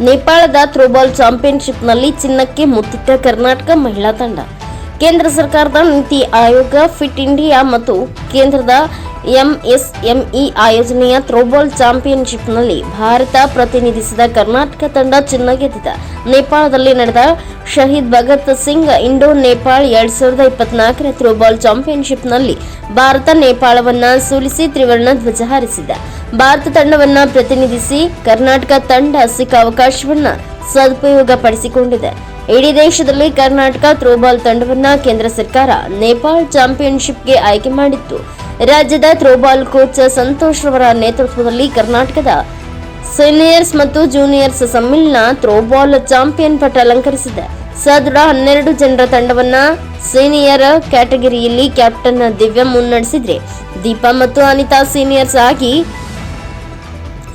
ನೇಪಾಳದ ಥ್ರೋಬಾಲ್ ಚಾಂಪಿಯನ್ಶಿಪ್ನಲ್ಲಿ ಚಿನ್ನಕ್ಕೆ ಮುತ್ತಿಟ್ಟ ಕರ್ನಾಟಕ ಮಹಿಳಾ ತಂಡ. ಕೇಂದ್ರ ಸರ್ಕಾರದ ನೀತಿ ಆಯೋಗ, ಫಿಟ್ ಇಂಡಿಯಾ ಮತ್ತು ಕೇಂದ್ರದ ಎಂಎಸ್ಎಂಇ ಆಯೋಜನೆಯ ಥ್ರೋಬಾಲ್ ಚಾಂಪಿಯನ್ಶಿಪ್ನಲ್ಲಿ ಭಾರತ ಪ್ರತಿನಿಧಿಸಿದ ಕರ್ನಾಟಕ ತಂಡ ಚಿನ್ನ ಗೆದ್ದಿದೆ ನೇಪಾಳದಲ್ಲಿ ನಡೆದ ಶಹೀದ್ ಭಗತ್ ಸಿಂಗ್ ಇಂಡೋ ನೇಪಾಳ್ ಎರಡ್ ಸಾವಿರದ ಇಪ್ಪತ್ನಾಲ್ಕರ ಥ್ರೋಬಾಲ್ ಚಾಂಪಿಯನ್ಶಿಪ್ನಲ್ಲಿ ಭಾರತ ನೇಪಾಳವನ್ನ ಸೋಲಿಸಿ ತ್ರಿವರ್ಣ ಧ್ವಜ ಹಾರಿಸಿದೆ. ಭಾರತ ತಂಡವನ್ನ ಪ್ರತಿನಿಧಿಸಿ ಕರ್ನಾಟಕ ತಂಡ ಸಿಕ್ಕ ಅವಕಾಶವನ್ನ ಸದುಪಯೋಗ ಪಡಿಸಿಕೊಂಡಿದೆ ಇಡೀ ದೇಶದಲ್ಲಿ ಕರ್ನಾಟಕ ಥ್ರೋಬಾಲ್ ತಂಡವನ್ನ ಕೇಂದ್ರ ಸರ್ಕಾರ ನೇಪಾಳ್ ಚಾಂಪಿಯನ್ಶಿಪ್ಗೆ ಆಯ್ಕೆ ಮಾಡಿತ್ತು. ರಾಜ್ಯದ ಥ್ರೋಬಾಲ್ ಕೋಚ್ ಸಂತೋಷ್ ರವರ ನೇತೃತ್ವದಲ್ಲಿ ಕರ್ನಾಟಕದ ಸೀನಿಯರ್ಸ್ ಮತ್ತು ಜೂನಿಯರ್ಸ್ ಸಮ್ಮಿಲನ ಥ್ರೋಬಾಲ್ ಚಾಂಪಿಯನ್ ಪಟ್ಟ ಅಲಂಕರಿಸಿದೆ. ಸದೃಢ ಹನ್ನೆರಡು ಜನರ ತಂಡವನ್ನ ಸೀನಿಯರ್ ಕ್ಯಾಟಗರಿಯಲ್ಲಿ ಕ್ಯಾಪ್ಟನ್ ದಿವ್ಯ ಮುನ್ನಡೆಸಿದ್ರೆ ದೀಪಾ ಮತ್ತು ಅನಿತಾ ಸೀನಿಯರ್ಸ್ ಆಗಿ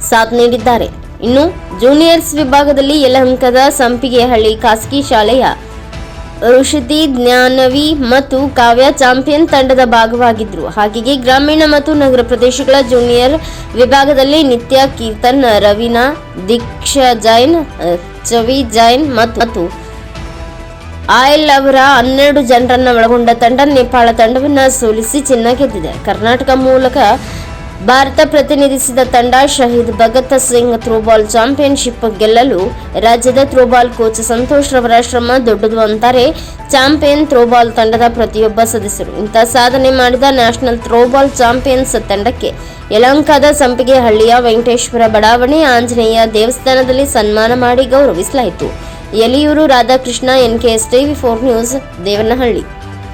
ಸಾಥ್ ನೀಡಿದ್ದಾರೆ. ಇನ್ನು ಜೂನಿಯರ್ಸ್ ವಿಭಾಗದಲ್ಲಿ ಯಲಹಂಕದ ಸಂಪಿಗೆಹಳ್ಳಿ ಖಾಸಗಿ ಶಾಲೆಯ ಋಷಿತಿ ಜ್ಞಾನವಿ ಮತ್ತು ಕಾವ್ಯ ಚಾಂಪಿಯನ್ ತಂಡದ ಭಾಗವಾಗಿದ್ರು. ಹಾಗೆಯೇ ಗ್ರಾಮೀಣ ಮತ್ತು ನಗರ ಪ್ರದೇಶಗಳ ಜೂನಿಯರ್ ವಿಭಾಗದಲ್ಲಿ ನಿತ್ಯ ಕೀರ್ತನ್, ರವೀನಾ, ದೀಕ್ಷಾ ಜೈನ್ ಚವಿ ಜೈನ್ ಮತ್ತು ಮತ್ತು. ಆಯಲ್ ಅವರ ಹನ್ನೆರಡು ಜನರನ್ನ ಒಳಗೊಂಡ ತಂಡ, ನೇಪಾಳ ತಂಡವನ್ನ ಸೋಲಿಸಿ ಚಿನ್ನ ಗೆದ್ದಿದೆ. ಕರ್ನಾಟಕ ಮೂಲಕ ಭಾರತ ಪ್ರತಿನಿಧಿಸಿದ ತಂಡ ಶಹೀದ್ ಭಗತ್ ಸಿಂಗ್ ಥ್ರೋಬಾಲ್ ಚಾಂಪಿಯನ್ಶಿಪ್ ಗೆಲ್ಲಲು ರಾಜ್ಯದ ಥ್ರೋಬಾಲ್ ಕೋಚ್ ಸಂತೋಷ್ ರವರ ಶ್ರಮ ದೊಡ್ಡದು ಅಂತಾರೆ. ಚಾಂಪಿಯನ್ ಥ್ರೋಬಾಲ್ ತಂಡದ ಪ್ರತಿಯೊಬ್ಬ ಸದಸ್ಯರು. ಇಂಥ ಸಾಧನೆ ಮಾಡಿದ ನ್ಯಾಷನಲ್ ಥ್ರೋಬಾಲ್ ಚಾಂಪಿಯನ್ಸ್ ತಂಡಕ್ಕೆ ಯಲಂಕಾದ ಸಂಪಿಗೆ ಹಳ್ಳಿಯ ವೆಂಕಟೇಶ್ವರ ಬಡಾವಣೆ, ಆಂಜನೇಯ ದೇವಸ್ಥಾನದಲ್ಲಿ ಸನ್ಮಾನ ಮಾಡಿ ಗೌರವಿಸಲಾಯಿತು. Eliyur Radhakrishna, NKS TV four news, Devanahalli.